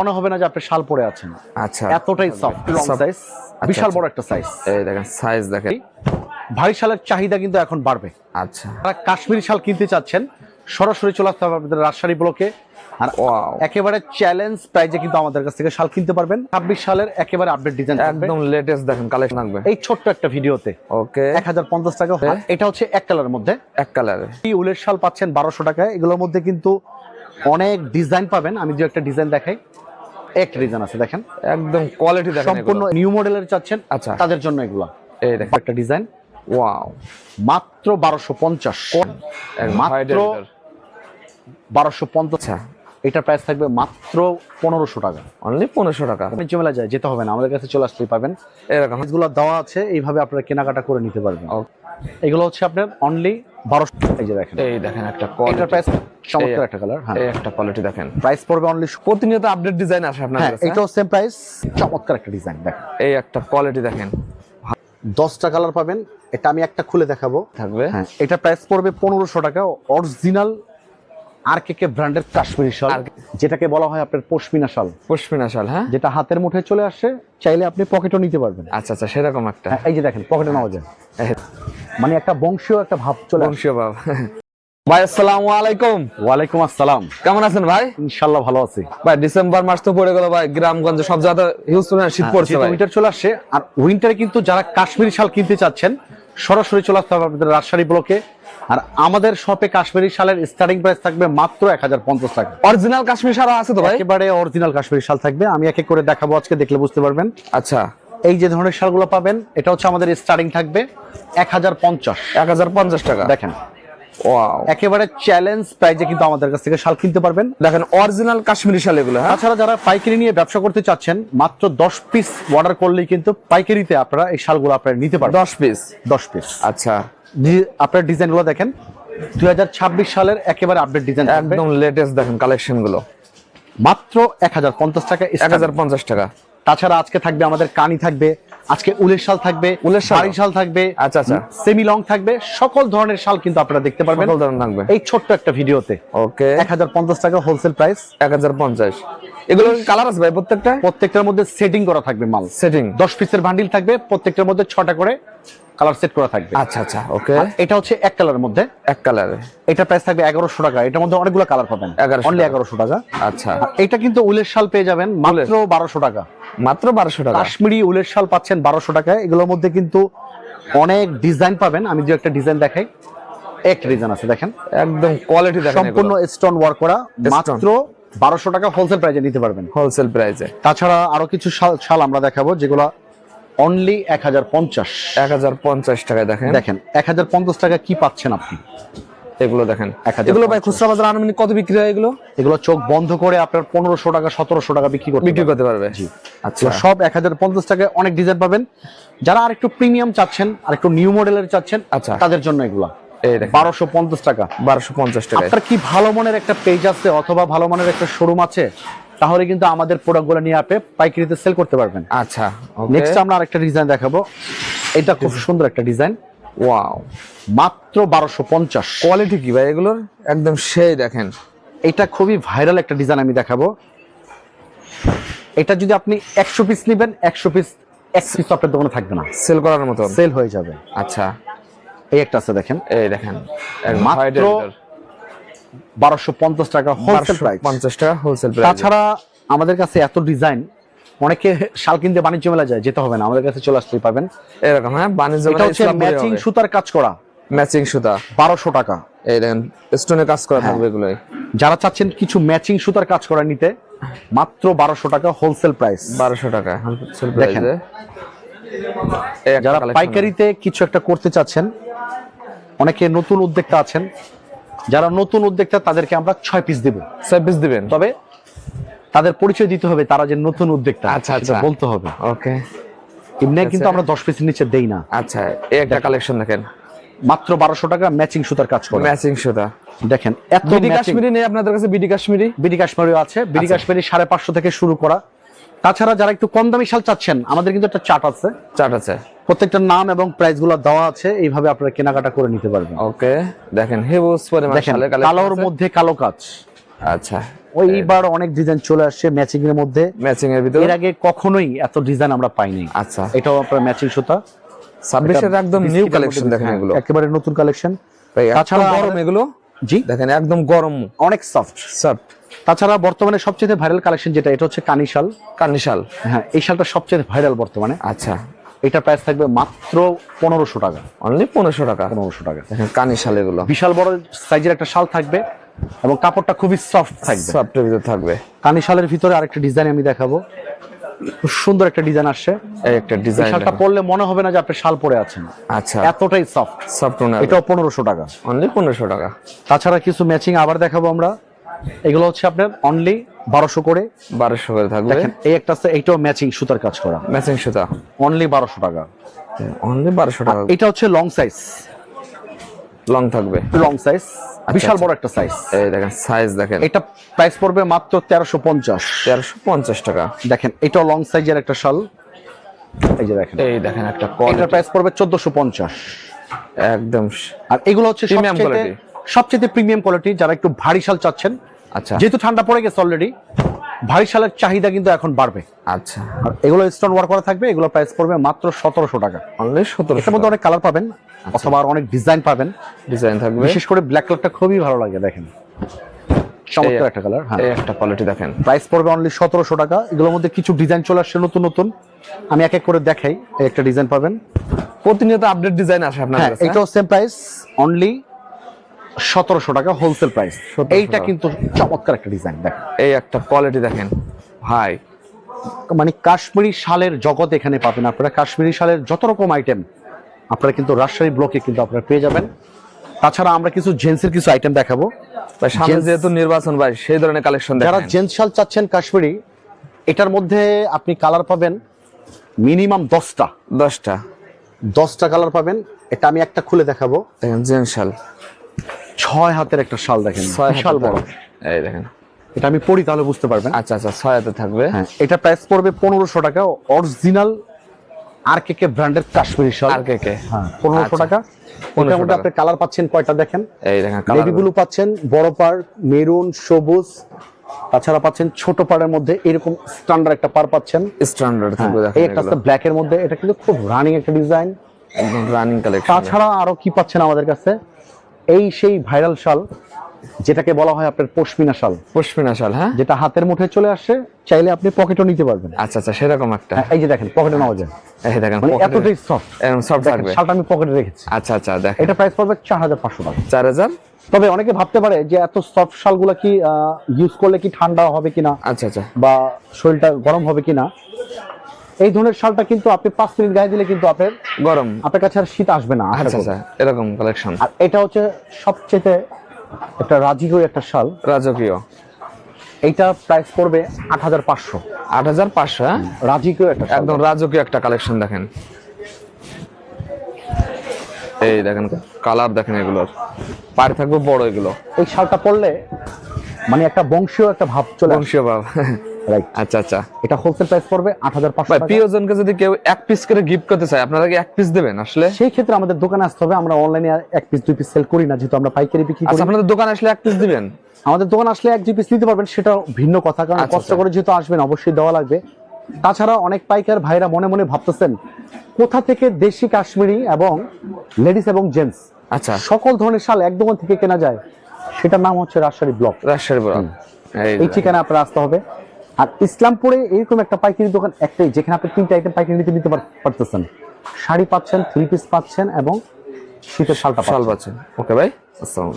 মনে হবে না যে আপনি শাল পরে আছেন। আচ্ছা। এতটাই সফট লং সাইজ বিশাল। বড় একটা সাইজ এই দেখেন সাইজ দেখেন। ভারী শালের চাহিদা কিন্তু এখন বাড়বে। আচ্ছা। যারা কাশ্মীরি শাল কিনতে চাচ্ছেন সরাসরি চলে আসতে হবে আপনাদের রাজশাহী ব্লকে। আর ওয়াও একেবারে চ্যালেঞ্জ প্রাইজে কিন্তু আমাদের কাছ থেকে শাল কিনতে পারবেন। ছাব্বিশ সালের একেবারে আপডেট ডিজাইন একদম লেটেস্ট দেখেন কালেকশন থাকবে। এই ছোট্ট একটা ভিডিওতে। ওকে এক হাজার পঞ্চাশ টাকা এটা হচ্ছে এক কালারের মধ্যে। এক কালারে এই উলের শাল পাচ্ছেন বারোশো টাকায়। এগুলোর মধ্যে কিন্তু অনেক ডিজাইন পাবেন। আমি যে একটা ডিজাইন দেখাই। একটা ডিজাইন আছে দেখেন। একদম কোয়ালিটি দেখেন সম্পূর্ণ নিউ মডেলের চাচ্ছেন। আচ্ছা। তাদের জন্য এগুলো। এই দেখেন। একটা ডিজাইন ওয়াও মাত্র বারোশো পঞ্চাশ। মাত্র বারোশো পঞ্চাশ। আচ্ছা। এটার প্রাইস থাকবে মাত্র পনেরোশো টাকা। অনলি পনেরোশো টাকা। আপনি জমেলা যায় যেতে হবে না। আমাদের কাছে চলে আসতেই পাবেন। এরকম। এগুলো দেওয়া আছে এইভাবে আপনারা কেনাকাটা করে নিতে পারবেন। এগুলো হচ্ছে আপনার অনলি বারোশো এই যে দেখেন। এই দেখেন একটা কোয়ালিটি প্রাইস চমৎকার একটা কালার হ্যাঁ। একটা কোয়ালিটি দেখেন। প্রাইস পড়বে অনলি প্রতিনিয়ত আপডেট ডিজাইন আসে আপনার হ্যাঁ কাছে। এটাও সেম প্রাইস চমৎকার একটা ডিজাইন দেখেন। এই একটা কোয়ালিটি দেখেন। দশটা কালার পাবেন এটা আমি একটা খুলে দেখাবো। থাকবে। হ্যাঁ এটা প্রাইস পড়বে পনেরোশো টাকা অরিজিনাল আর কে কে ব্র্যান্ডের কাশ্মীরি শাল যেটাকে বলা হয় আপনার পশমিনা শাল। পশমিনা শাল হ্যাঁ? যেটা হাতের মুঠে চলে আসে চাইলে আপনি পকেটও নিতে পারবেন। আচ্ছা আচ্ছা সেরকম একটা। হ্যাঁ এই যে দেখেন পকেটে নেওয়া যায়। মানে একটা বংশীয় একটা ভাব চলে বংশীয় বাবা ভাই আসসালামু আলাইকুম। ওয়ালাইকুম আসসালাম। কেমন আছেন ভাই? ভালো আছি। ভাই ডিসেম্বর মাস তো পড়ে গেল ভাই গ্রামগঞ্জে সব জায়গাতে হিউজ পরিমাণে শীত পড়ছে ভাই। উইন্টার চলে আসছে আর উইন্টারে কিন্তু যারা কাশ্মীরি শাল কিনতে চাচ্ছেন সরাসরি চলে আসতে হবে আপনাদের রাজশাহী ব্লকে। আর আমাদের শপে কাশ্মীরি শালের স্টার্টিং প্রাইস থাকবে মাত্র এক হাজার পঞ্চাশ টাকা। অরিজিনাল কাশ্মীর সারা আছে তো ভাই? একেবারে অরিজিনাল কাশ্মীরি শাল থাকবে। আমি এক এক করে দেখাবো আজকে দেখলে বুঝতে পারবেন। আচ্ছা। এই যে ধরনের শালগুলো পাবেন এটা হচ্ছে আমাদের স্টার্টিং থাকবে এক হাজার পঞ্চাশ। এক হাজার পঞ্চাশ টাকা। দেখেন। একেবারে চ্যালেঞ্জ প্রাইজে কিন্তু আমাদের কাছ থেকে শাল কিনতে পারবেন। দেখেন অরিজিনাল কাশ্মীরি শাল এগুলো হ্যাঁ? তাছাড়া যারা পাইকারি নিয়ে ব্যবসা করতে চাচ্ছেন মাত্র দশ পিস অর্ডার করলেই কিন্তু পাইকারিতে আপনারা এই শালগুলো আপনারা নিতে পারবেন। দশ পিস দশ পিস আচ্ছা। আপনার ডিজাইনগুলো দেখেন দুই হাজার ছাব্বিশ সালের একেবারে আপডেট ডিজাইন একদম লেটেস্ট দেখেন কালেকশনগুলো মাত্র এক হাজার পঞ্চাশ টাকা এক হাজার পঞ্চাশ টাকা। তাছাড়া আজকে থাকবে আমাদের কানি থাকবে আজকে উলের শাল থাকবে উলের শাড়ি শাল থাকবে আচ্ছা, আচ্ছা। সেমি লং থাকবে সকল ধরনের শাল কিন্তু আপনারা দেখতে পারবেন। সকল ধরনের থাকবে। এই ছোট্ট একটা ভিডিওতে। ওকে। এক হাজার পঞ্চাশ টাকা হোলসেল প্রাইস এক হাজার পঞ্চাশ। এগুলো কালার আছে ভাই প্রত্যেকটা? প্রত্যেকটার মধ্যে সেটিং করা থাকবে মাল। সেটিং দশ পিসের বান্ডিল থাকবে প্রত্যেকটার মধ্যে ছটা করে কালার সেট করা থাকবে। আচ্ছা আচ্ছা ওকে। এটা হচ্ছে এক কালারের মধ্যে। এক কালারে। এটা প্রাইস থাকবে এগারোশো টাকা। এটার মধ্যে অনেকগুলো কালার পাবেন। অনলি এগারোশো টাকা। আচ্ছা। এটা কিন্তু উলের শাল পেয়ে যাবেন মাত্র বারোশো টাকা। মাত্র বারোশো টাকা। কাশ্মীরি উলের শাল পাচ্ছেন বারোশো টাকায়। এগুলোর মধ্যে কিন্তু অনেক ডিজাইন পাবেন। আমি যে একটা ডিজাইন দেখাই। এক ডিজাইন আছে দেখেন। একদম কোয়ালিটি দেখেন সম্পূর্ণ স্টোন ওয়ার্ক করা। মাত্র বারোশো টাকা হোলসেল প্রাইজে নিতে পারবেন। হোলসেল প্রাইজে তাছাড়া আরও কিছু শাল শাল আমরা দেখাবো যেগুলো অনলি এক হাজার পঞ্চাশ। এক হাজার পঞ্চাশ টাকায় দেখেন। দেখেন এক হাজার পঞ্চাশ টাকা কি পাচ্ছেন আপনি? এগুলো দেখেন 1050 এগুলো ভাই খুচরা বাজার আনুমানিক কত বিক্রি হয় এগুলো? এগুলো চোখ বন্ধ করে আপনার পনেরোশো টাকা সতেরোশো টাকা বিক্রি করতে বিক্রি করতে পারবে। আচ্ছা। সব এক হাজার পঞ্চাশ টাকায় অনেক ডিজাইন পাবেন। যারা আরেকটু প্রিমিয়াম চাচ্ছেন আর একটু নিউ মডেলের চাচ্ছেন আচ্ছা। তাদের জন্য এগুলা। বারোশো পঞ্চাশ টাকা। বারোশো পঞ্চাশ টাকায়। আপনার কি ভালো মানের একটা পেজ আছে অথবা ভালো মানের একটা শোরুম আছে? তাহলে কিন্তু আমাদের প্রোডাক্টগুলো নিয়ে আপনি পাইকারিতে সেল করতে পারবেন। আচ্ছা নেক্সট আমরা আরেকটা ডিজাইন দেখাবো। এটা খুব সুন্দর একটা ডিজাইন ওয়াও মাত্র বারোশো পঞ্চাশ। কোয়ালিটি কি ভাই এগুলোর? একদম সেই দেখেন। এটা খুবই ভাইরাল একটা ডিজাইন আমি দেখাবো। এটা যদি আপনি একশো পিস নেবেন একশো পিস এক পিস আপনার দোকানে থাকবে না। সেল করার মতো সেল হয়ে যাবে। আচ্ছা। এই একটা আছে দেখেন। এই দেখেন। মাত্র। বারোশো পঞ্চাশ টাকা হোলসেল প্রাইস পঞ্চাশ টাকা হোলসেল প্রাইস তাছাড়া আমাদের কাছে এত ডিজাইন অনেকে শাল কিনতে বাণিজ্য মেলা যায় যেতে হবে না। আমাদের কাছে চলে আসতেই পাবেন। এরকম হ্যাঁ বাণিজ্য এটা হচ্ছে ম্যাচিং সুতার কাজ করা। ম্যাচিং সুতা। বারোশো টাকা। এই দেখেন স্টোনে কাজ করা হ্যাঁ। থাকবে এগুলোই। যারা চাচ্ছেন কিছু ম্যাচিং সুতার কাজ করা নিতে মাত্র বারোশো টাকা হোলসেল প্রাইস বারোশো টাকা হোলসেল দেখেন। যারা পাইকারিতে কিছু একটা করতে চাচ্ছেন অনেকে নতুন উদ্যোক্তা আছেন যারা নতুন উদ্যোক্তা তাদেরকে আমরা ছয় পিস দেব। সার্ভিস দিবেন? তবে তাদের পরিচয় দিতে হবে তারা যে নতুন উদ্যোক্তা আচ্ছা, আচ্ছা। বলতে হবে। ওকে এমনি কিন্তু আমরা দশ পিসের নিচে দেই না। আচ্ছা এই একটা কালেকশন দেখেন। মাত্র বারোশো টাকা ম্যাচিং সুতার কাজ করে। ম্যাচিং সুতা। দেখেন এত বিডি কাশ্মীরি নেই আপনাদের কাছে বিডি কাশ্মীরি? বিডি কাশ্মীরিও আছে। বিডি আচ্ছা। কাশ্মীরি সাড়ে পাঁচশো থেকে শুরু করা। তাছাড়া যারা একটু কম দামি শাল চাচ্ছেন আমাদের কিন্তু একটা চার্ট আছে। চার্ট আছে। প্রত্যেকটা নাম এবং প্রাইসগুলো দেওয়া আছে এইভাবে আপনারা কেনাকাটা করে নিতে পারবেন। ওকে দেখেন হিউজ পরিমাণ শালের কালোর মধ্যে কালো কাজ। আচ্ছা। ওইবার অনেক ডিজাইন চলে আসছে ম্যাচিং এর মধ্যে। ম্যাচিং এর ভিতরে? এর আগে কখনোই এত ডিজাইন আমরা পাইনি। আচ্ছা। এটাও আপনার ম্যাচিং সুতা। ছাব্বিশের একদম নিউ কালেকশন দেখেন হ্যাঁ, এগুলো। একেবারে নতুন কালেকশন তাছাড়া গরম এগুলো? জি? দেখেন একদম গরম অনেক সফট সফট তাছাড়া বর্তমানে সবচেয়ে ভাইরাল কালেকশন যেটা এটা হচ্ছে কানি শাল। কার্নিশাল হ্যাঁ এই শালটা সবচেয়ে ভাইরাল বর্তমানে। আচ্ছা। এটা প্রাইস থাকবে মাত্র পনেরোশো টাকা। অনলি পনেরোশো টাকা? পনেরোশো টাকা। দেখেন কার্নিশাল এগুলো। বিশাল বড় সাইজের একটা শাল থাকবে এবং কাপড়টা খুবই সফট থাকবে। সফটের ভিতরে থাকবে। কানি শালের ভিতরে আরেকটা ডিজাইন আমি দেখাবো। খুব সুন্দর একটা ডিজাইন আসছে। এই একটা ডিজাইন শালটা পরলে মনে হবে না যে আপনি শাল পরে আছেন। আচ্ছা। এতটাই সফট সফট ওনার এটাও পনেরোশো টাকা। অনলি পনেরোশো টাকা। তাছাড়া কিছু ম্যাচিং আবার দেখাবো আমরা। এগুলো হচ্ছে আপনার অনলি বারোশো করে। বারোশো করে থাকবে। দেখেন এই একটা আছে এইটাও ম্যাচিং সুতার কাজ করা। ম্যাচিং সুতা। অনলি বারোশো টাকা। অনলি বারোশো টাকা। এটা হচ্ছে লং সাইজ লং থাকবে। লং সাইজ বিশাল বড় একটা সাইজ এই দেখেন সাইজ দেখেন। এটা প্রাইস পড়বে মাত্র তেরোশো পঞ্চাশ। তেরোশো পঞ্চাশ টাকা। দেখেন এটাও লং সাইজের একটা শাল। এই যে দেখেন। এই দেখেন একটা কোয়ালিটি প্রাইস পড়বে চোদ্দশো পঞ্চাশ। একদম। আর এগুলো হচ্ছে Premium সবচেয়ে সবচেয়ে প্রিমিয়াম কোয়ালিটি যারা একটু ভারী শাল চাচ্ছেন। আচ্ছা। যেহেতু ঠান্ডা পড়ে গেছে অলরেডি ভারী শালের চাহিদা কিন্তু এখন বাড়বে। আচ্ছা। আর এগুলো স্টোন ওয়ার্ক করা থাকবে এগুলো প্রাইস পড়বে মাত্র সতেরোশো টাকা। অনলি সতেরোশো মধ্যে অনেক কালার পাবেন অথবা অনেক ডিজাইন পাবেন। ডিজাইন থাকবে। বিশেষ করে ব্ল্যাক কালারটা খুবই ভালো লাগে দেখেন। চমৎকার একটা কালার হ্যাঁ। এই একটা কোয়ালিটি দেখেন। প্রাইস পড়বে অনলি সতেরোশো টাকা। এগুলোর মধ্যে কিছু ডিজাইন চলে আসছে নতুন নতুন। আমি এক এক করে দেখাই একটা ডিজাইন পাবেন। প্রতিনিয়ত আপডেট ডিজাইন আসে আপনার হ্যাঁ কাছে এটাও সেম প্রাইস অনলি সতেরোশো টাকা হোলসেল প্রাইস এইটা কিন্তু চমৎকার একটা ডিজাইন দেখেন এই একটা কোয়ালিটি দেখেন ভাই। মানে কাশ্মীরি শালের জগৎ এখানে পাবেন আপনারা। কাশ্মীরি শালের যত রকম আইটেম আপনারা কিন্তু রাজশাহী ব্লকে কিন্তু আপনারা পেয়ে যাবেন। তাছাড়া আমরা কিছু জেন্টসের কিছু আইটেম দেখাবো। সামনে যেহেতু নির্বাচন ভাই সেই ধরনের কালেকশন যারা জেন্টস শাল চাচ্ছেন কাশ্মীরি এটার মধ্যে আপনি কালার পাবেন মিনিমাম দশটা। দশটা। দশটা কালার পাবেন। এটা আমি একটা খুলে দেখাবো। দেখেন জেনশাল ছয় হাতের একটা শাল দেখেন। বিশাল বড়। এই দেখেন। এটা আমি পড়ি তাহলে বুঝতে পারবেন। আচ্ছা আচ্ছা ছয় হাতে থাকবে। হ্যাঁ এটা প্রাইস পড়বে পনেরোশো টাকা। অরিজিনাল আর কে কে ব্র্যান্ডের কাশ্মীরি শাল। আর কে কে হ্যাঁ পনেরোশো আচ্ছা। টাকা। 1500 মধ্যে আপনি কালার পাচ্ছেন কয়টা দেখেন? এই দেখেন নেভি ব্লু পাচ্ছেন বড় পার মেরুন সবুজ। তাছাড়া পাচ্ছেন ছোট পাড়ের মধ্যে এরকম স্ট্যান্ডার্ড একটা পার পাচ্ছেন। স্ট্যান্ডার্ড থাকবে এই একটা ব্ল্যাক এর মধ্যে। এটা কিন্তু খুব রানিং একটা ডিজাইন রানিং কালেকশন তাছাড়া আরও কি পাচ্ছেন আমাদের কাছে? এই সেই ভাইরাল শাল যেটাকে বলা হয় আপনার পশমিনা শাল। পশমিনা শাল হ্যাঁ? যেটা হাতের মুঠে চলে আসে চাইলে আপনি পকেটও নিতে পারবেন। আচ্ছা আচ্ছা সেরকম একটা। হ্যাঁ, এই যে দেখেন পকেটে নেওয়া যায়। এই দেখেন মানে এতটাই সফট এরকম সফট থাকবে। শালটা আমি পকেটে রেখেছি। আচ্ছা আচ্ছা দেখেন। এটা প্রাইস পড়বে চার হাজার পাঁচশো টাকা। চার হাজার? তবে অনেকে ভাবতে পারে যে এত সফট শালগুলো কি ইউজ করলে কি ঠান্ডা হবে কিনা আচ্ছা আচ্ছা। বা শরীরটা গরম হবে কিনা। এই ধরনের শালটা কিন্তু আপনি পাঁচ মিনিট গায়ে দিলে কিন্তু আপনার গরম। আপনার কাছে আর শীত আসবে না আচ্ছা আচ্ছা এরকম কালেকশন আর এটা হচ্ছে সবচেয়ে একটা রাজকীয় একটা শাল। রাজকীয়। এইটা প্রাইস পড়বে আট হাজার পাঁচশো। আট হাজার পাঁচশো হ্যাঁ? রাজিকীয় একটা একদম রাজকীয় একটা কালেকশন দেখেন। এই দেখেন কালার দেখেন এগুলোর পাড়ে থাকবে বড় এগুলো। এই শালটা পড়লে মানে একটা বংশীয় একটা ভাব চলে বংশীয় ভাব। রাইট আচ্ছা আচ্ছা। এটা হোলসেল প্রাইস পড়বে প্রিয়জনকে যদি কেউ এক পিস করে গিফট করতে চায় আপনারা কি এক পিস দেবেন আসলে? সেই ক্ষেত্রে আমাদের দোকানে আসতে হবে আমরা অনলাইনে এক পিস দুই পিস সেল করি না যেহেতু আমরা পাইকারি বিক্রি করি। আচ্ছা আপনাদের দোকানে আসলে এক পিস দিবেন? আমাদের দোকান আসলে এক দুই পিস নিতে পারবেন সেটা ভিন্ন কথা কারণ আচ্ছা, কষ্ট আচ্ছা। করে যেহেতু আসবেন অবশ্যই দেওয়া লাগবে। তাছাড়া অনেক পাইকার ভাইরা মনে মনে ভাবতেছেন কোথা থেকে দেশি কাশ্মীরি এবং লেডিস এবং জেন্টস আচ্ছা। সকল ধরনের শাল এক দোকান থেকে কেনা যায়। সেটার নাম হচ্ছে রাজশাহী ব্লক রাজশাহী এই এই ঠিকানা আপনার আসতে হবে। আর ইসলামপুরে এরকম একটা পাইকারি দোকান একটাই যেখানে আপনি তিনটা আইটেম পাইকারি নিতে নিতে পারতেছেন। শাড়ি পাচ্ছেন থ্রি পিস পাচ্ছেন এবং শীতের শালটা শাল পাচ্ছেন। ওকে ভাই আসসালামু